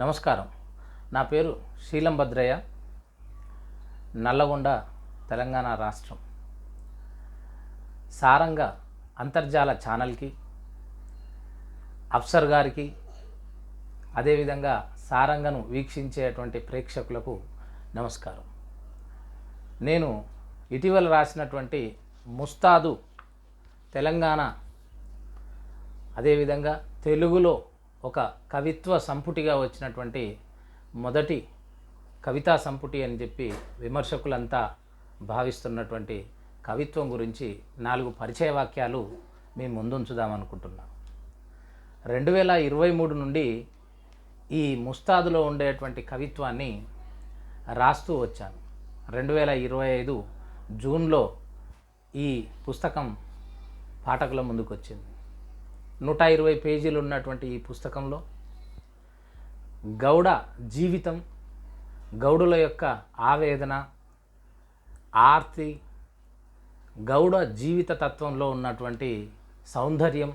నమస్కారం. నా పేరు శీలం భద్రయ్య నల్లగొండ తెలంగాణ రాష్ట్రం. సారంగ అంతర్జాల ఛానల్కి అఫ్సర్ గారికి అదేవిధంగా సారంగను వీక్షించేటువంటి ప్రేక్షకులకు నమస్కారం. నేను ఇటీవల రాసినటువంటి ముస్తాదు తెలంగాణ అదేవిధంగా తెలుగులో ఒక కవిత్వ సంపుటిగా వచ్చినటువంటి మొదటి కవితా సంపుటి అని చెప్పి విమర్శకులంతా భావిస్తున్నటువంటి కవిత్వం గురించి నాలుగు పరిచయ వాక్యాలు మేము ముందుంచుదామనుకుంటున్నాం. రెండు వేల ఇరవై మూడు నుండి ఈ ముస్తాదులో ఉండేటువంటి కవిత్వాన్ని రాస్తూ వచ్చాను. రెండు వేల ఇరవై ఐదు జూన్లో ఈ పుస్తకం పాఠకుల ముందుకు వచ్చింది నూట ఇరవై పేజీలు ఉన్నటువంటి ఈ పుస్తకంలో గౌడ జీవితం గౌడుల యొక్క ఆవేదన ఆర్తి గౌడ జీవిత తత్వంలో ఉన్నటువంటి సౌందర్యం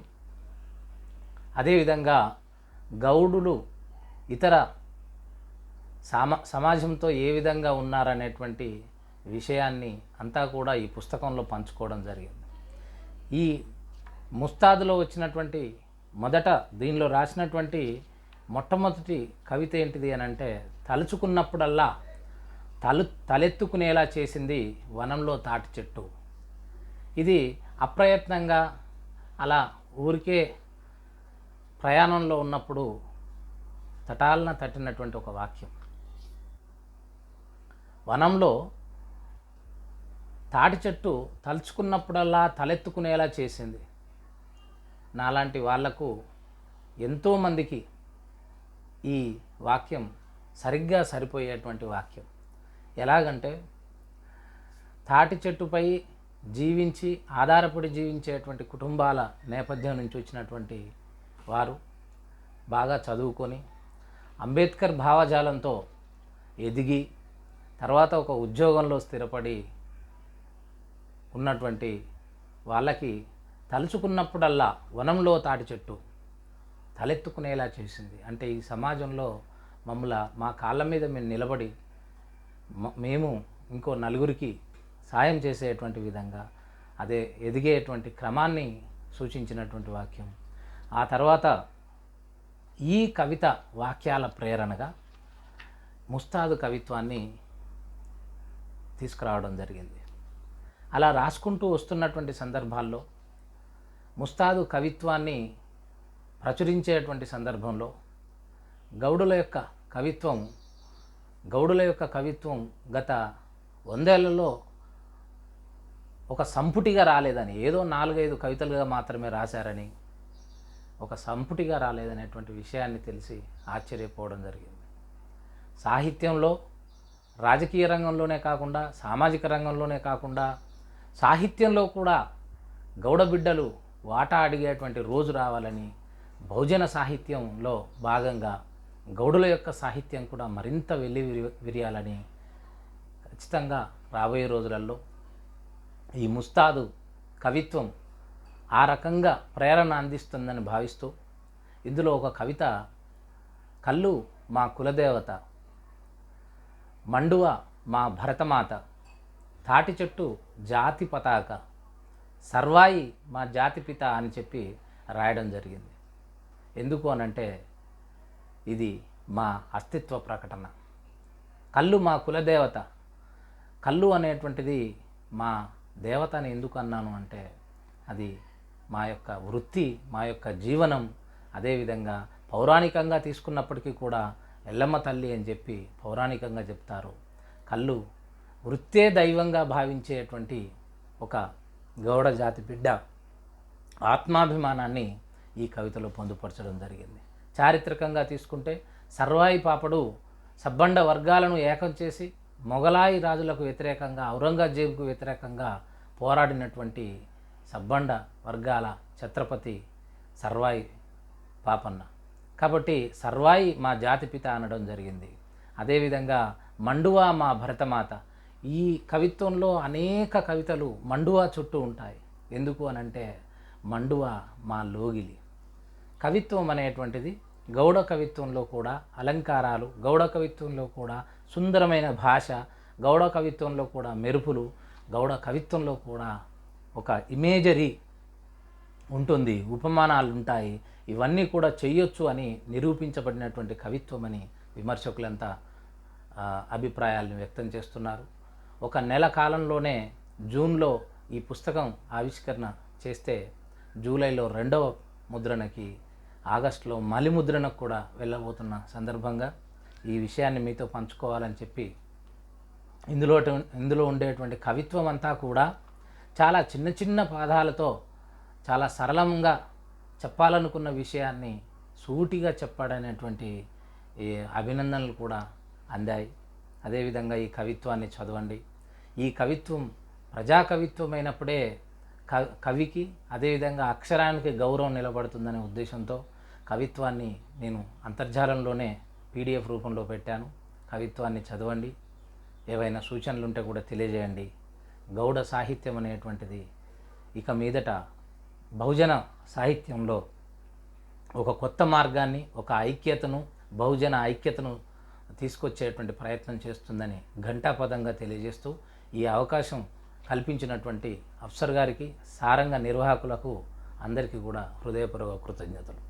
అదేవిధంగా గౌడులు ఇతర సామ సమాజంతో ఏ విధంగా ఉన్నారనేటువంటి విషయాన్ని అంతా కూడా ఈ పుస్తకంలో పంచుకోవడం జరిగింది. ఈ ముస్తాదులో వచ్చినటువంటి మొదట దీనిలో రాసినటువంటి మొట్టమొదటి కవిత ఏంటిది అని అంటే తలుచుకున్నప్పుడల్లా తలు తలెత్తుకునేలా చేసింది వనంలో తాటి చెట్టు. ఇది అప్రయత్నంగా అలా ఊరికే ప్రయాణంలో ఉన్నప్పుడు తటాలన తట్టినటువంటి ఒక వాక్యం. వనంలో తాటి చెట్టు తలుచుకున్నప్పుడల్లా తలెత్తుకునేలా చేసింది. నాలాంటి వాళ్ళకు ఎంతోమందికి ఈ వాక్యం సరిగ్గా సరిపోయేటువంటి వాక్యం. ఎలాగంటే తాటి చెట్టుపై జీవించి ఆధారపడి జీవించేటువంటి కుటుంబాల నేపథ్యం నుంచి వచ్చినటువంటి వారు బాగా చదువుకొని అంబేద్కర్ భావజాలంతో ఎదిగి తర్వాత ఒక ఉద్యోగంలో స్థిరపడి ఉన్నటువంటి వాళ్ళకి తలుచుకున్నప్పుడల్లా వనంలో తాటి చెట్టు తలెత్తుకునేలా చేసింది. అంటే ఈ సమాజంలో మమ్మల మా కాళ్ళ మీద మేము నిలబడి మేము ఇంకో నలుగురికి సాయం చేసేటువంటి విధంగా అదే ఎదిగేటువంటి క్రమాన్ని సూచించినటువంటి వాక్యం. ఆ తర్వాత ఈ కవిత వాక్యాల ప్రేరణగా ముస్తాదు కవిత్వాన్ని తీసుకురావడం జరిగింది. అలా రాసుకుంటూ వస్తున్నటువంటి సందర్భాల్లో ముస్తాదు కవిత్వాన్ని ప్రచురించేటువంటి సందర్భంలో గౌడుల యొక్క కవిత్వం గౌడుల యొక్క కవిత్వం గత వందేళ్ళలో ఒక సంపుటిగా రాలేదని ఏదో నాలుగైదు కవితలుగా మాత్రమే రాశారని ఒక సంపుటిగా రాలేదనేటువంటి విషయాన్ని తెలిసి ఆశ్చర్యపోవడం జరిగింది. సాహిత్యంలో రాజకీయ రంగంలోనే కాకుండా సామాజిక రంగంలోనే కాకుండా సాహిత్యంలో కూడా గౌడబిడ్డలు వాటా అడిగేటువంటి రోజు రావాలని బహుజన సాహిత్యంలో భాగంగా గౌడుల యొక్క సాహిత్యం కూడా మరింత వెళ్ళి విరి- విరియాలని ఖచ్చితంగా రాబోయే రోజులలో ఈ ముస్తాదు కవిత్వం ఆ రకంగా ప్రేరణ అందిస్తుందని భావిస్తూ ఇందులో ఒక కవిత కళ్ళు మా కులదేవత మండువ మా భరతమాత తాటి చెట్టు జాతి పతాక సర్వాయి మా జాతి పిత అని చెప్పి రాయడం జరిగింది. ఎందుకు అనంటే ఇది మా అస్తిత్వ ప్రకటన. కళ్ళు మా కులదేవత. కళ్ళు అనేటువంటిది మా దేవత అని ఎందుకు అన్నాను అంటే అది మా యొక్క వృత్తి మా యొక్క జీవనం అదేవిధంగా పౌరాణికంగా తీసుకున్నప్పటికీ కూడా ఎల్లమ్మ తల్లి అని చెప్పి పౌరాణికంగా చెప్తారు. కళ్ళు వృత్తే దైవంగా భావించేటువంటి ఒక గౌడ జాతి బిడ్డ ఆత్మాభిమానాన్ని ఈ కవితలో పొందుపరచడం జరిగింది. చారిత్రకంగా తీసుకుంటే సర్వాయి పాపడు సబ్బండ వర్గాలను ఏకం చేసి మొఘలాయి రాజులకు వ్యతిరేకంగా ఔరంగజేబుకు వ్యతిరేకంగా పోరాడినటువంటి సబ్బండ వర్గాల ఛత్రపతి సర్వాయి పాపన్న. కాబట్టి సర్వాయి మా జాతిపిత అనడం జరిగింది. అదేవిధంగా మండువా మా భరతమాత ఈ కవిత్వంలో అనేక కవితలు మండువా చుట్టూ ఉంటాయి. ఎందుకు అనంటే మండువా మా లోగిలి. కవిత్వం అనేటువంటిది గౌడ కవిత్వంలో కూడా అలంకారాలు గౌడ కవిత్వంలో కూడా సుందరమైన భాష గౌడ కవిత్వంలో కూడా మెరుపులు గౌడ కవిత్వంలో కూడా ఒక ఇమేజరీ ఉంటుంది ఉపమానాలు ఉంటాయి. ఇవన్నీ కూడా చేయొచ్చు అని నిరూపించబడినటువంటి కవిత్వం అని విమర్శకులంతా అభిప్రాయాలను వ్యక్తం చేస్తున్నారు. ఒక నెల కాలంలోనే జూన్లో ఈ పుస్తకం ఆవిష్కరణ చేస్తే జూలైలో రెండవ ముద్రణకి ఆగస్టులో మలి ముద్రణకు కూడా వెళ్ళబోతున్న సందర్భంగా ఈ విషయాన్ని మీతో పంచుకోవాలని చెప్పి ఇందులో ఇందులో ఉండేటువంటి కవిత్వం అంతా కూడా చాలా చిన్న చిన్న పాదాలతో చాలా సరళంగా చెప్పాలనుకున్న విషయాన్ని సూటిగా చెప్పాడనేటువంటి ఈ అభినందనలు కూడా అందాయి. అదేవిధంగా ఈ కవిత్వాన్ని చదవండి. ఈ కవిత్వం ప్రజా కవిత్వం అయినప్పుడే క కవికి అదేవిధంగా అక్షరానికి గౌరవం నిలబడుతుందనే ఉద్దేశంతో కవిత్వాన్ని నేను అంతర్జాలంలోనే పీడిఎఫ్ రూపంలో పెట్టాను. కవిత్వాన్ని చదవండి. ఏవైనా సూచనలు ఉంటే కూడా తెలియజేయండి. గౌడ సాహిత్యం అనేటువంటిది ఇక మీదట బహుజన సాహిత్యంలో ఒక కొత్త మార్గాన్ని ఒక ఐక్యతను బహుజన ఐక్యతను తీసుకొచ్చేటువంటి ప్రయత్నం చేస్తుందని ఘంటాపదంగా తెలియజేస్తూ ఈ అవకాశం కల్పించినటువంటి అఫ్సర్ గారికి సారంగ నిర్వాహకులకు అందరికీ కూడా హృదయపూర్వక కృతజ్ఞతలు.